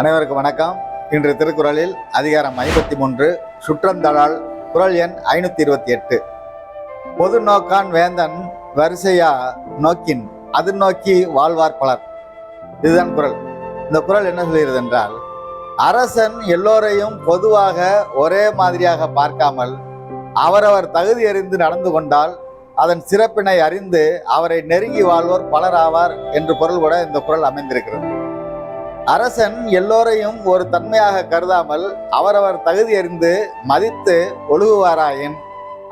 அனைவருக்கும் வணக்கம். இன்று திருக்குறளில் அதிகாரம் ஐம்பத்தி மூன்று சுற்றந்தழால் குரல் எண் ஐநூத்தி இருபத்தி எட்டு. பொது நோக்கான் வேந்தன் வரிசையா நோக்கின் அது நோக்கி வாழ்வார் பலர். இதுதான் குரல் இந்த குரல் என்ன சொல்கிறது என்றால் அரசன் எல்லோரையும் பொதுவாக ஒரே மாதிரியாக பார்க்காமல் அவரவர் தகுதி அறிந்து நடந்து கொண்டால் அதன் சிறப்பினை அறிந்து அவரை நெருங்கி வாழ்வோர் பலர் ஆவார் என்று பொருள் கூட இந்த குரல் அமைந்திருக்கிறது. அரசன் எல்லோரையும் ஒரு தன்மையாக கருதாமல் அவரவர் தகுதி அறிந்து மதித்து ஒழுகுவாராயின்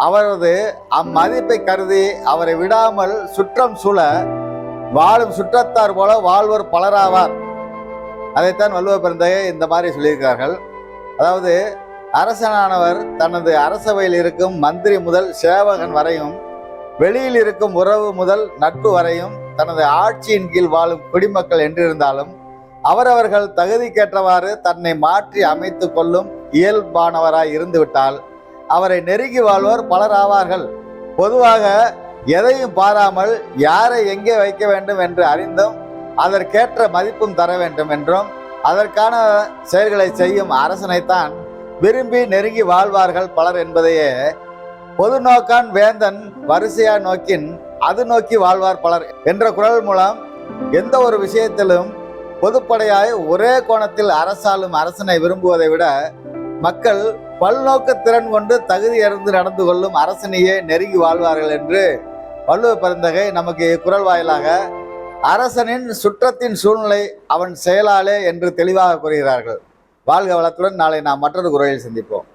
அவரது அம்மதிப்பை கருதி அவரை விடாமல் சுற்றம் சூழ வாழும் சுற்றத்தார் போல வாழ்வோர் பலராவார் அதைத்தான் வள்ளுவ பிறந்தகை இந்த மாதிரி சொல்லியிருக்கிறார்கள். அதாவது அரசனானவர் தனது அரசவையில் இருக்கும் மந்திரி முதல் சேவகன் வரையும் வெளியில் இருக்கும் உறவு முதல் நட்பு வரையும் தனது ஆட்சியின் கீழ் வாழும் குடிமக்கள் என்றிருந்தாலும் அவரவர்கள் தகுதிக்கேற்றவாறு தன்னை மாற்றி அமைத்து கொள்ளும் இயல்பானவராய் இருந்துவிட்டால் அவரை நெருங்கி வாழ்வோர் பலர் ஆவார்கள். பொதுவாக எதையும் பாராமல் யாரை எங்கே வைக்க வேண்டும் என்று அறிந்தும் அதற்கேற்ற மதிப்பும் தர வேண்டும் என்றும் அதற்கான செயல்களை செய்யும் அரசனைத்தான் விரும்பி நெருங்கி வாழ்வார்கள் பலர் என்பதையே பொது நோக்கான் வேந்தன் வரிசையா நோக்கின் அது நோக்கி வாழ்வார் பலர் என்ற குரல் மூலம் எந்த ஒரு விஷயத்திலும் பொதுப்படையாய் ஒரே கோணத்தில் அரசாளும் அரசனை விரும்புவதை விட மக்கள் பல்நோக்க திறன் கொண்டு தகுதி அறிந்து நடந்து கொள்ளும் அரசனையே நெருங்கி வாழ்வார்கள் என்று வள்ளுவ பெருந்தகை நமக்கு குரல் வாயிலாக அரசனின் சுற்றத்தின் சூழ்நிலை அவன் செயலாலே என்று தெளிவாக கூறுகிறார்கள். வாழ்க வளத்துடன் நாளை நாம் மற்றொரு குரலில் சந்திப்போம்.